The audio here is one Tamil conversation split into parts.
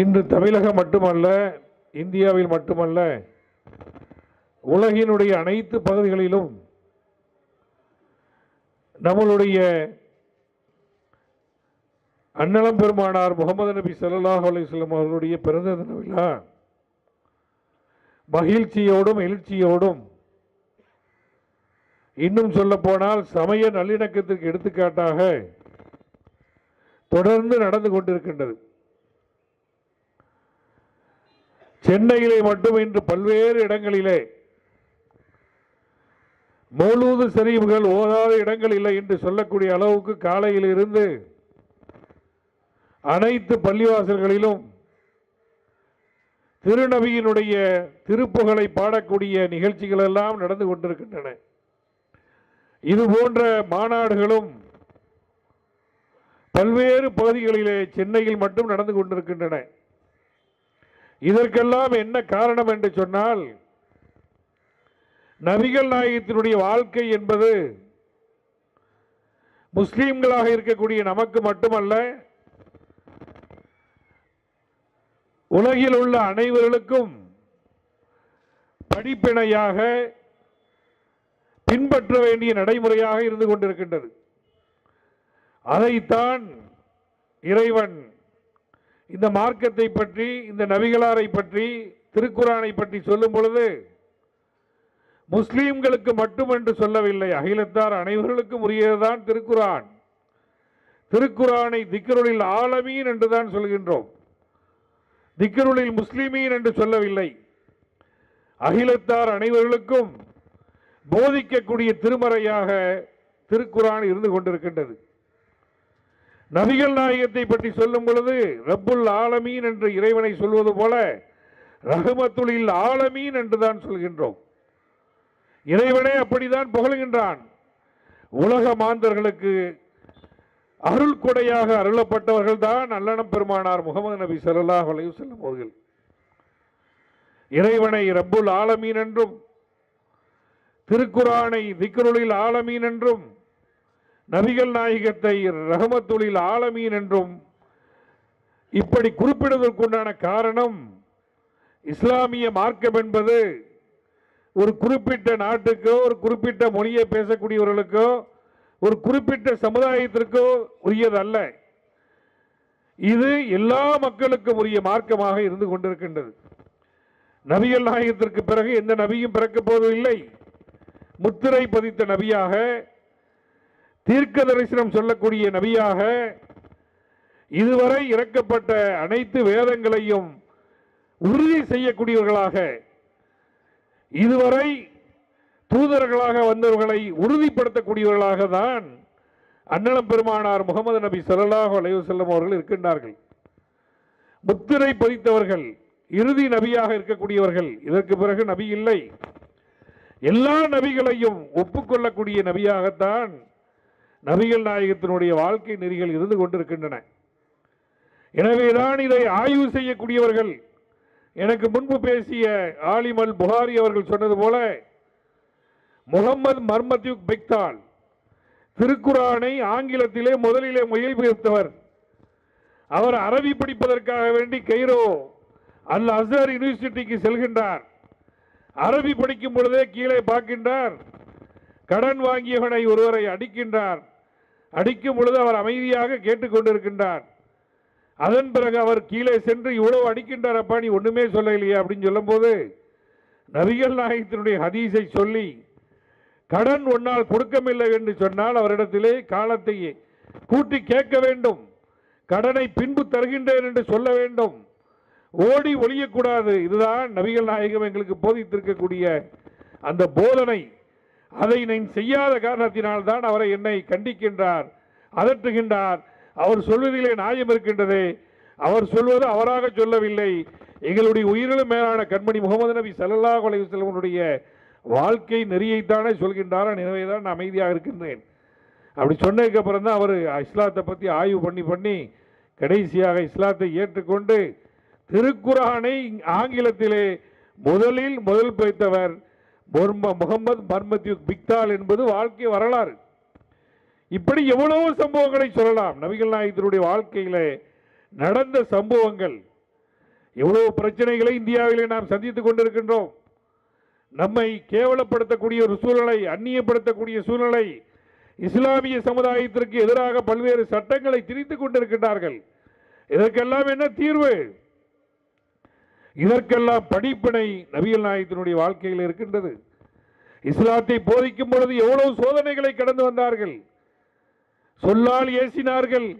இன்று தமிழகம் மட்டுமல்ல இந்தியாவில் மட்டுமல்ல உலகினுடைய அனைத்து பகுதிகளிலும் நம்மளுடைய அன்னலம் பெருமானார் முகமது நபி சல்லாஹ் அலைஹி அவர்களுடைய பிறந்த தின விழா மகிழ்ச்சியோடும் எழுச்சியோடும் இன்னும் சொல்லப்போனால் சமய நல்லிணக்கத்திற்கு எடுத்துக்காட்டாக தொடர்ந்து நடந்து கொண்டிருக்கின்றது. சென்னையிலே மட்டும் இன்று பல்வேறு இடங்களிலே. மௌலூது ஷரீஃப்கள் ஓதாத இடங்கள் இல்லை என்று சொல்லக்கூடிய அளவுக்கு காலையில் இருந்து அனைத்து பள்ளிவாசல்களிலும் திருநபியினுடைய திருப்புகளை பாடக்கூடிய நிகழ்ச்சிகள் எல்லாம் நடந்து கொண்டிருக்கின்றன. இது போன்ற மாநாடுகளும் பல்வேறு பகுதிகளிலே சென்னையில் மட்டும் நடந்து கொண்டிருக்கின்றன. இதற்கெல்லாம் என்ன காரணம் என்று சொன்னால் நபிகள் நாயகத்தினுடைய வாழ்க்கை என்பது முஸ்லீம்களாக இருக்கக்கூடிய நமக்கு மட்டுமல்ல உலகில் உள்ள அனைவர்களுக்கும் படிப்பினையாக பின்பற்ற வேண்டிய நடைமுறையாக இருந்து கொண்டிருக்கின்றது. அதைத்தான் இறைவன் இந்த மார்க்கத்தை பற்றி இந்த நபிகளாரை பற்றி திருக்குறானை பற்றி சொல்லும் பொழுது முஸ்லீம்களுக்கு மட்டுமென்று சொல்லவில்லை. அகிலத்தார் அனைவர்களுக்கும் உரியதுதான் திருக்குரான் திருக்குரானை திக்கருளில் ஆலமீன் என்றுதான் சொல்கின்றோம். திக்கருளில் முஸ்லிமீன் என்று சொல்லவில்லை. அகிலத்தார் அனைவர்களுக்கும் போதிக்கக்கூடிய திருமறையாக திருக்குரான் இருந்து கொண்டிருக்கின்றது. நபிகள் நாயகத்தை பற்றி சொல்லும் பொழுது ரப்புல் ஆலமீன் என்று இறைவனை சொல்வது போல ரகுமத்துளில் ஆலமீன் என்றுதான் சொல்கின்றோம். இறைவனே அப்படிதான் புகழுகின்றான். உலக மாந்தர்களுக்கு அருள் கொடையாக அருளப்பட்டவர்கள் தான் நல்லனம் பெருமானார் முகமது நபி சல்லாஹ் அலைஹி செல்லும் அவர்கள். இறைவனை ரப்புல் ஆலமீன் என்றும் திருக்குரானை திக்ருளில் ஆலமீன் என்றும் நபிகள் நாயகத்தை ரஹமத்துலில் ஆலமீன் என்றும் இப்படி குறிப்பிடுவதற்குண்டான காரணம் இஸ்லாமிய மார்க்கம் என்பது ஒரு குறிப்பிட்ட நாட்டுக்கோ ஒரு குறிப்பிட்ட மொழியை பேசக்கூடியவர்களுக்கோ ஒரு குறிப்பிட்ட சமுதாயத்திற்கோ உரியதல்ல. இது எல்லா மக்களுக்கும் உரிய மார்க்கமாக இருந்து கொண்டிருக்கின்றது. நபிகள் நாயகத்திற்கு பிறகு எந்த நபியும் பிறக்கப் போவதில்லை. முத்திரை பதித்த நபியாக தீர்க்க தரிசனம் சொல்லக்கூடிய நபியாக இதுவரை இறக்கப்பட்ட அனைத்து வேதங்களையும் உறுதி செய்யக்கூடியவர்களாக இதுவரை தூதர்களாக வந்தவர்களை உறுதிப்படுத்தக்கூடியவர்களாக தான் அன்னலம் பெருமானார் முகமது நபி ஸல்லல்லாஹு அலைஹி அவர்கள் இருக்கின்றார்கள். முத்திரை பதித்தவர்கள் இறுதி நபியாக இருக்கக்கூடியவர்கள் இதற்கு பிறகு நபி இல்லை. எல்லா நபிகளையும் ஒப்புக்கொள்ளக்கூடிய நபியாகத்தான் நபிகள் நாயகத்தினுடைய வாழ்க்கை நெறிகள் இருந்து கொண்டிருக்கின்றன. எனவேதான் இதை ஆய்வு செய்யக்கூடியவர்கள் எனக்கு முன்பு பேசிய ஆலிமல் புகாரி அவர்கள் சொன்னது போல முகமது மர்மத்யுக் பெக்தால் திருக்குரானை ஆங்கிலத்திலே முதலிலே மொழிபெயர்த்தவர். அவர் அரபி படிப்பதற்காக வேண்டி கைரோ அல் அசர் யூனிவர்சிட்டிக்கு செல்கின்றார். அரபி படிக்கும் பொழுதே கீழே பார்க்கின்றார். கடன் வாங்கியவனை ஒருவரை அடிக்கின்றார். அடிக்கும் பொழுது அவர் அமைதியாக கேட்டுக்கொண்டிருக்கின்றார். அதன் பிறகு அவர் கீழே சென்று இவ்வளவு அடிக்கின்றார் அப்பா நீ ஒன்றுமே சொல்லலையே அப்படின்னு சொல்லும்போது நபிகள் நாயகத்தினுடைய ஹதீஸை சொல்லி கடன் ஒன்னால் கொடுக்கமில்லை என்று சொன்னால் அவரிடத்திலே காலத்தை கூட்டி கேட்க வேண்டும். கடனை பின்பு தருகின்றேன் என்று சொல்ல வேண்டும். ஓடி ஒழியக்கூடாது இதுதான் நபிகள் நாயகம் எங்களுக்கு போதித்திருக்கக்கூடிய அந்த போதனை. அதை நான் செய்யாத காரணத்தினால் தான் அவரை என்னை கண்டிக்கின்றார் அதட்டுகின்றார் அவர் சொல்வதிலே நியாயம் இருக்கின்றதே. அவர் சொல்வது அவராக சொல்லவில்லை. எங்களுடைய உயிரிலும் மேலான கண்மணி முகமது நபி சல்லா கொலை செல்வனுடைய வாழ்க்கை நெறியைத்தானே சொல்கின்றார். எனவே தான் நான் அமைதியாக இருக்கின்றேன். அப்படி சொன்னதுக்கு அப்புறம் தான் அவர் இஸ்லாத்தை பற்றி ஆய்வு பண்ணி பண்ணி கடைசியாக இஸ்லாத்தை ஏற்றுக்கொண்டு திருக்குரானை ஆங்கிலத்திலே முதலில் முதல் வைத்தவர் முகமது மர்மத்யுக் பிக்தால் என்பது வாழ்க்கை வரலாறு. இப்படி எவ்வளவு சம்பவங்களை சொல்லலாம். நபிகள் நாயகத்தினுடைய வாழ்க்கையில் நடந்த சம்பவங்கள். எவ்வளவு பிரச்சனைகளை இந்தியாவிலே நாம் சந்தித்துக் கொண்டிருக்கின்றோம். நம்மை கேவலப்படுத்தக்கூடிய ஒரு சூழலை அந்நியப்படுத்தக்கூடிய சூழலை இஸ்லாமிய சமுதாயத்திற்கு எதிராக பல்வேறு சட்டங்களை திரித்துக் கொண்டிருக்கின்றார்கள். இதற்கெல்லாம் என்ன தீர்வு? இதற்கெல்லாம் படிப்பினை நபிகள் நாயகத்தினுடைய வாழ்க்கையில் இருக்கின்றது. இஸ்லாத்தை போதிக்கும் பொழுது எவ்வளவு சோதனைகளை கடந்து வந்தார்கள். சொல்லால் ஏசினார்கள்.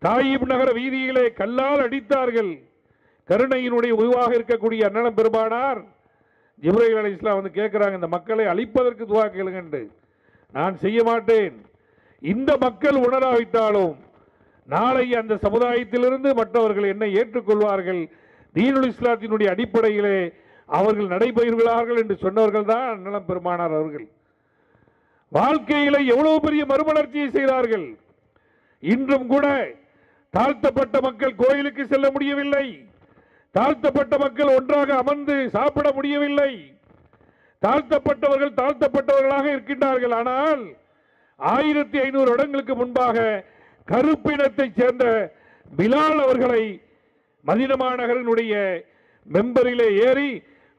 தாயிப் நகர வீதியிலே கல்லால் அடித்தார்கள். கருணையினுடைய உருவாக இருக்கக்கூடிய அண்ணன பெருமானார் ஜிப்ரைல் அலி இஸ்லாம் வந்து கேட்குறாங்க இந்த மக்களை அழிப்பதற்கு துவா கேளுங்கண்டு. நான் செய்ய மாட்டேன். இந்த மக்கள் உணராவிட்டாலும் நாளை அந்த சமுதாயத்திலிருந்து மற்றவர்கள் என்னை ஏற்றுக்கொள்வார்கள். தீனுல் இஸ்லாத்தினுடைய அடிப்படையிலே அவர்கள் நடைபெறுகிறார்கள் என்று சொன்னவர்கள் தான் அண்ணலம் பெருமானார் அவர்கள். வாழ்க்கையில எவ்வளவு பெரிய மறுமலர்ச்சியை செய்தார்கள். இன்றும் கூட தாழ்த்தப்பட்ட மக்கள் கோயிலுக்கு செல்ல முடியவில்லை. தாழ்த்தப்பட்ட மக்கள் ஒன்றாக அமர்ந்து சாப்பிட முடியவில்லை. தாழ்த்தப்பட்டவர்கள் தாழ்த்தப்பட்டவர்களாக இருக்கின்றார்கள். ஆனால் ஆயிரத்தி ஐநூறு வருடங்களுக்கு முன்பாக கருப்பினத்தைச் சேர்ந்த பிலால் அவர்களை மதின மாநகரனுடைய மெம்பரிலே ஏறி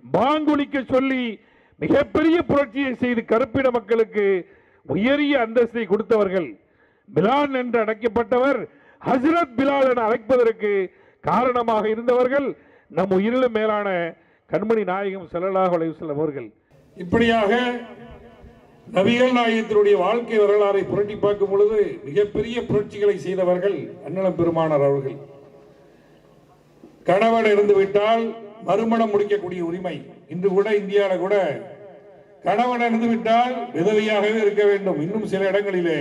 பாங்குலிக்க சொல்லி மிகப்பெரிய புரட்சியை செய்து கருப்பின மக்களுக்கு உயரிய அந்தஸ்தை கொடுத்தவர்கள் பிலான் என்று அழைக்கப்பட்டவர் ஹஸ்ரத் பிலால் என அழைப்பதற்கு காரணமாக இருந்தவர்கள் நம் உயிரிலும் மேலான கண்மணி நாயகம் செல்லலாக அலைஹி அவர்கள். இப்படியாக நபிகள் நாயகத்தினுடைய வாழ்க்கை வரலாறை புரட்டி பார்க்கும் பொழுது மிகப்பெரிய புரட்சிகளை செய்தவர்கள் அண்ணலம் பெருமானார் அவர்கள். கணவன் இருந்துவிட்டால் மறுமணம் முடிக்கக்கூடிய உரிமை இன்று கூட இந்தியாவில் கூட கணவன் இருந்துவிட்டால் விதவையாகவே இருக்க வேண்டும் இன்னும் சில இடங்களிலே.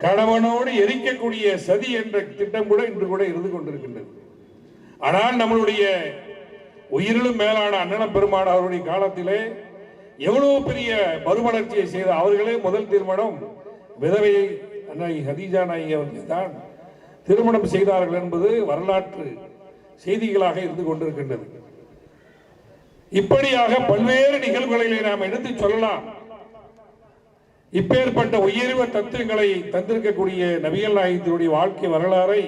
கணவனோடு எரிக்கக்கூடிய சதி என்ற திட்டம் கூட இன்று கூட இருந்து கொண்டிருக்கின்றது. ஆனால் நம்மளுடைய உயிரிலும் மேலான அண்ணன பெருமான் அவருடைய காலத்திலே எவ்வளவு பெரிய மறுமலர்ச்சியை செய்த அவர்களே முதல் திருமணம் விதவையை அன்னை ஹதீஜா நாயகி அவர்கள் தான் திருமணம் செய்தார்கள் என்பது வரலாற்று செய்திகளாக இருந்து கொண்டிருக்கின்றது. இப்படியாக பல்வேறு நிகழ்வுகளை நாம் எடுத்து சொல்லலாம். இப்பேற்பட்ட உயர்வ தத்துவங்களை தந்திருக்கக்கூடிய நபிகள் நாயகத்தினுடைய வாழ்க்கை வரலாறை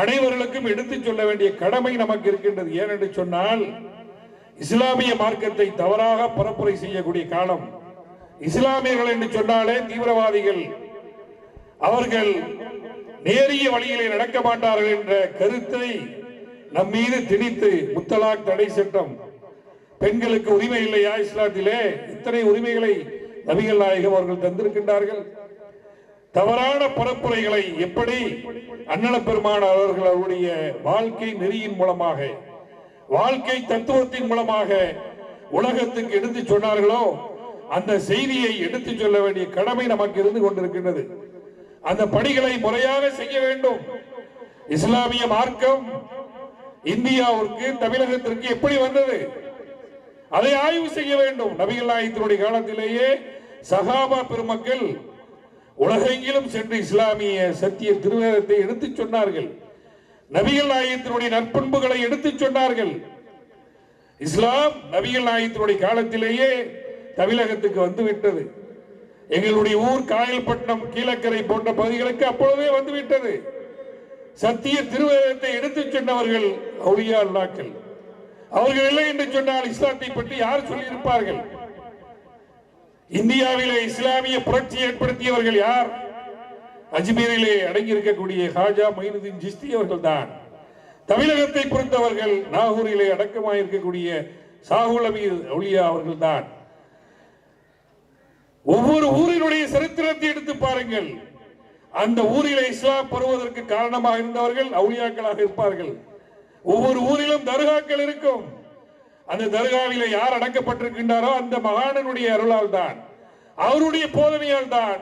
அனைவர்களுக்கும் எடுத்துச் சொல்ல வேண்டிய கடமை நமக்கு இருக்கின்றது. ஏனென்று சொன்னால் இஸ்லாமிய மார்க்கத்தை தவறாக பரப்புரை செய்யக்கூடிய காலம். இஸ்லாமியர்கள் என்று சொன்னாலே தீவிரவாதிகள். அவர்கள் நேரிய வழியிலே நடக்க மாட்டார்கள் என்ற கருத்தை நம் மீது திணித்து முத்தலாக் தடை சட்டம் பெண்களுக்கு உரிமை இல்லையா இஸ்லாத்திலே இத்தனை உரிமைகளை நபிகள் நாயகம் அவர்கள் தந்திருக்கின்றார்கள். தவறான பரப்புரைகளை எப்படி அண்ணன பெருமான் அவர்கள் அவருடைய வாழ்க்கை நெறியின் மூலமாக வாழ்க்கை தத்துவத்தின் மூலமாக உலகத்துக்கு எடுத்து சொன்னார்களோ அந்த செய்தியை எடுத்து சொல்ல வேண்டிய கடமை நமக்கு இருந்து கொண்டிருக்கின்றது. அந்த பணிகளை முறையாக செய்ய வேண்டும். இஸ்லாமிய மார்க்கம் இந்தியாவிற்கு தமிழகத்திற்கு எப்படி வந்தது? அதை ஆய்வு செய்ய வேண்டும். நபிகள் நாயகத்தினுடைய காலத்திலேயே சகாபா பெருமக்கள் உலகெங்கிலும் சென்று இஸ்லாமிய சத்திய திருவேதத்தை எடுத்துச் சொன்னார்கள். நபிகள் நாயகத்தினுடைய நற்பண்புகளை எடுத்துச் சொன்னார்கள். இஸ்லாம் நபிகள் நாயகத்தினுடைய காலத்திலேயே தமிழகத்துக்கு வந்துவிட்டது. எங்களுடைய ஊர் காயல்பட்டினம் கீழக்கரை போன்ற பகுதிகளுக்கு அப்பொழுதே வந்துவிட்டது. சத்திய திருவேதத்தை எடுத்துச் சொன்னவர்கள் அவுளியா அல்லாக்கள் அவர்கள் இல்லை என்று சொன்னால் இஸ்லாத்தை பற்றி யார் சொல்லியிருப்பார்கள்? இந்தியாவிலே இஸ்லாமிய புரட்சி ஏற்படுத்தியவர்கள் யார்? அஜ்மீரிலே அடங்கியிருக்கக்கூடிய ஹாஜா மைனுதீன் ஜிஸ்தி அவர்கள் தான் தமிழகத்தை பொறுத்தவர்கள் நாகூரிலே அடக்கமாக இருக்கக்கூடிய சாகுல் அமீர் அவுலியா அவர்கள் தான் ஒவ்வொரு ஊரினுடைய சரித்திரத்தை எடுத்து பாருங்கள். அந்த ஊரில் இஸ்லாம் பெறுவதற்கு காரணமாக இருந்தவர்கள் அவுளியாக்களாக இருப்பார்கள். ஒவ்வொரு ஊரிலும் தர்காக்கள் இருக்கும். அந்த தர்காவிலே யார் அடக்கப்பட்டிருக்கின்றாரோ அந்த மகானனுடைய அருளால் தான் அவருடைய போதனையால் தான்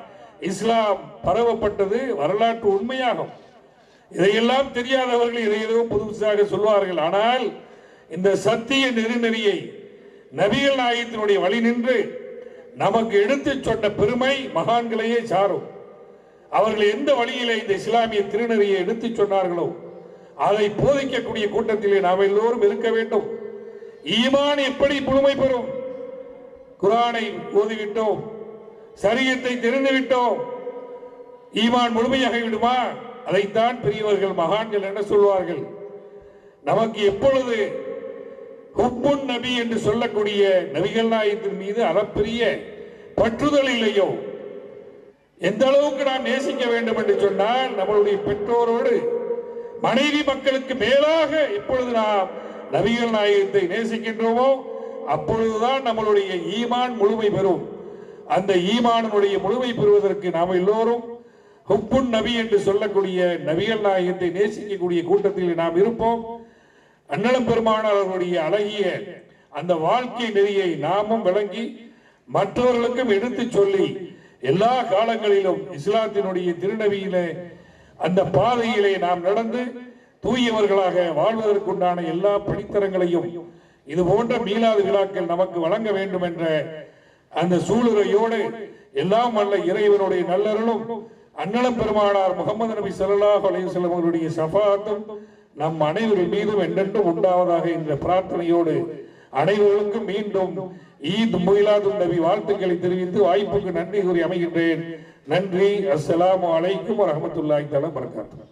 இஸ்லாம் பரவப்பட்டது வரலாற்று உண்மையாகும். இதையெல்லாம் தெரியாதவர்கள் இதை ஏதோ புதுசாக சொல்வார்கள். ஆனால் இந்த சத்திய நெறிநெறியை நபிகள் நாயகத்தினுடைய வழி நின்று நமக்கு எடுத்துச் சொன்ன பெருமை மகான்களையே சாரும். அவர்கள் எந்த வழியிலே இந்த இஸ்லாமிய திருநெறியை எடுத்துச் சொன்னார்களோ அதை போதிக்கக்கூடிய கூட்டத்திலே நாம் எல்லோரும் இருக்க வேண்டும். ஈமான் எப்படி புதுமை பெறும்? குரானை ஓதிவிட்டோம் சரியத்தை தெரிந்துவிட்டோம். ஈமான் முழுமையாக விடுமா? அதைத்தான் பெரியவர்கள் மகான்கள் என்ன சொல்வார்கள்? நமக்கு எப்பொழுது ஹுப்புன் நபி என்று சொல்லக்கூடிய நபிகள் நாயத்தின் மீது அறப்பெரிய பற்றுதல் இல்லையோ எந்த அளவுக்கு நாம் நேசிக்க வேண்டும் என்று சொன்னால் நம்மளுடைய பெற்றோரோடு மனைவி மக்களுக்கு மேலாக எப்பொழுது நாம் நபிகள் நாயகத்தை நேசிக்கின்றோமோ அப்பொழுதுதான் நம்மளுடைய ஈமான் முழுமை பெறும். அந்த ஈமானுடைய முழுமை பெறுவதற்கு நாம் எல்லோரும் ஹுப்புன் நபி என்று சொல்லக்கூடிய நபிகள் நாயகத்தை நேசிக்கக்கூடிய கூட்டத்தில் நாம் இருப்போம். அண்ணலம் பெருமானார் அவர்களுடைய அழகிய அந்த வாழ்க்கை நெறியை நாமும் விளங்கி மற்றவர்களுக்கும் எடுத்துச் சொல்லி எல்லா காலங்களிலும் இஸ்லாத்தினுடைய திருநவியிலே அந்த பாதையிலே நாம் நடந்து தூயவர்களாக வாழ்வதற்குண்டான எல்லா படித்தரங்களையும் இது போன்ற மீளாது விழாக்கள் நமக்கு வழங்க வேண்டும் என்ற அந்த சூளுரையோடு எல்லாம் வல்ல இறைவனுடைய நல்லருளும் அண்ணலம் பெருமானார் முகமது நபி சல்லாஹ் அலையுசல்லம் அவருடைய சஃபாத்தும் நம் அனைவரின் மீதும் என்றென்றும் உண்டாவதாக என்ற பிரார்த்தனையோடு அனைவருக்கும் மீண்டும் ஈத் முயிலாது நபி வாழ்த்துக்களை தெரிவித்து வாய்ப்புக்கு நன்றி கூறி அமைகின்றேன். நன்றி. அஸ்லாம் அலைக்கும் வரஹ்மத்துல்லாஹி தலா பரக்காத்துஹு